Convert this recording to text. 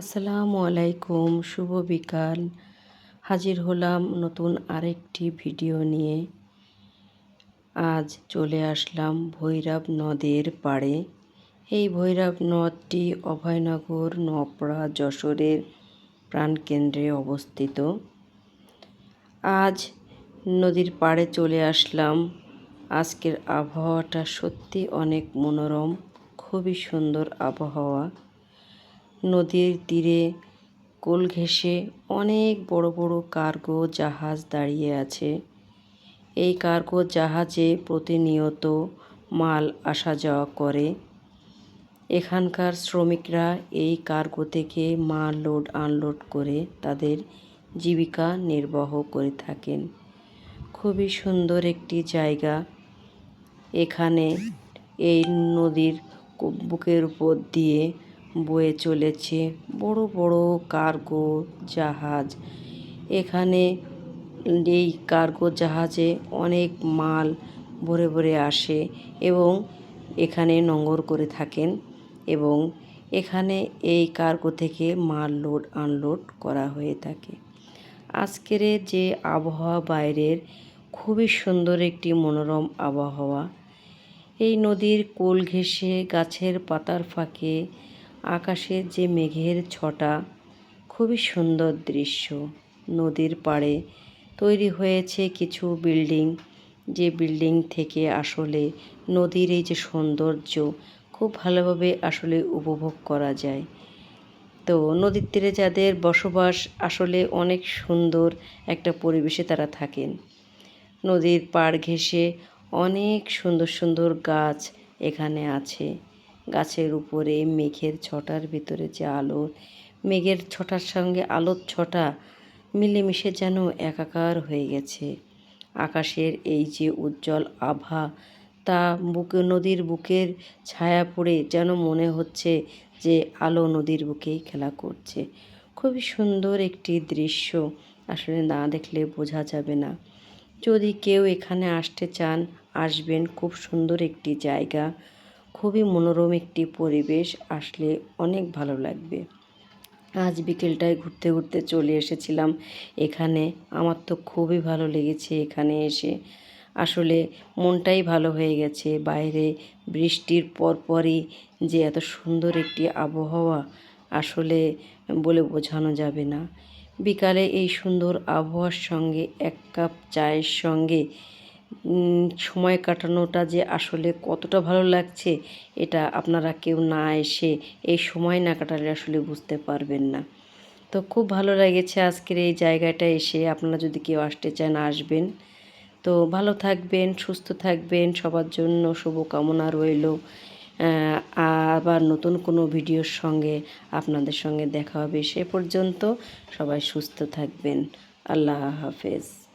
আসসালামু আলাইকুম, শুভ বিকাল। হাজির হলাম নতুন আরেকটি ভিডিও নিয়ে। আজ চলে আসলাম ভৈরব নদের পাড়ে। এই ভৈরব নদটি অভয়নগর নপড়া যশোরের প্রাণকেন্দ্রে অবস্থিত। আজ নদীর পাড়ে চলে আসলাম। আজকের আবহাওয়াটা সত্যি অনেক মনোরম, খুবই সুন্দর আবহাওয়া। নদীর তীরে কোল ঘেঁষে অনেক বড় বড় কার্গো জাহাজ দাঁড়িয়ে আছে। এই কার্গো জাহাজে প্রতিনিয়ত মাল আসা যাওয়া করে। এখানকার শ্রমিকরা এই কার্গো থেকে মাল লোড, আনলোড করে তাদের জীবিকা নির্বাহ করে থাকেন। খুবই সুন্দর একটি জায়গা। এখানে এই নদীর বুকের উপর দিয়ে বয়ে চলেছে বড় বড় কার্গো জাহাজ। এখানে এই কার্গো জাহাজে অনেক মাল ভরে ভরে আসে এবং এখানে নোঙর করে থাকেন এবং এখানে এই কার্গো থেকে মাল লোড, আনলোড করা হয়ে থাকে। আজকের যে আবহাওয়া বাইরের খুবই সুন্দর একটি মনোরম আবহাওয়া। এই নদীর কোল ঘেঁষে গাছের পাতার ফাঁকে আকাশের যে মেঘের ছটা, খুবই সুন্দর দৃশ্য। নদীর পাড়ে তৈরি হয়েছে কিছু বিল্ডিং। যে বিল্ডিং থেকে আসলে নদীর এই যে সৌন্দর্য, খুব ভালোভাবে আসলে উপভোগ করা যায়। তো নদীর তীরে যাদের বসবাস, আসলে অনেক সুন্দর একটা পরিবেশে তারা থাকেন। নদীর পাড় ঘেঁষে অনেক সুন্দর সুন্দর গাছ এখানে আছে। গাছের উপরে, মেঘের ছটার ভিতরে যে আলো, মেঘের ছটার সঙ্গে আলোর ছটা মিলেমিশে যেন একাকার হয়ে গেছে। আকাশের এই যে উজ্জ্বল আভা, তা বুকে, নদীর বুকের ছায়া পড়ে যেন মনে হচ্ছে যে আলো নদীর বুকেই খেলা করছে। খুবই সুন্দর একটি দৃশ্য, আসলে না দেখলে বোঝা যাবে না। যদি কেউ এখানে আসতে চান, আসবেন। খুব সুন্দর একটি জায়গা। খুবই মনোরম একটি পরিবেশ, আসলে অনেক ভালো লাগবে। আজ বিকেলটায় ঘুরতে ঘুরতে চলে এসেছিলাম এখানে। আমার তো খুবই ভালো লেগেছে এখানে এসে। আসলে মনটাই ভালো হয়ে গেছে। বাইরে বৃষ্টির পরপরই যে এত সুন্দর একটি আবহাওয়া, আসলে বলে বোঝানো যাবে না। বিকালে এই সুন্দর আবহাওয়ার সঙ্গে, এক কাপ চায়ের সঙ্গে সময় কাটানোটা যে আসলে কতটা ভালো লাগছে, এটা আপনারা কেউ না এসে এই সময় না কাটালে আসলে বুঝতে পারবেন না। তো খুব ভালো লেগেছে আজকের এই জায়গাটা এসে। আপনারা যদি কেউ আসতে চান, আসবেন। তো ভালো থাকবেন, সুস্থ থাকবেন, সবার জন্য শুভকামনা রইল। আবার নতুন কোনো ভিডিওর সঙ্গে আপনাদের সঙ্গে দেখা হবে সে পর্যন্ত। সবাই সুস্থ থাকবেন। আল্লাহ হাফেজ।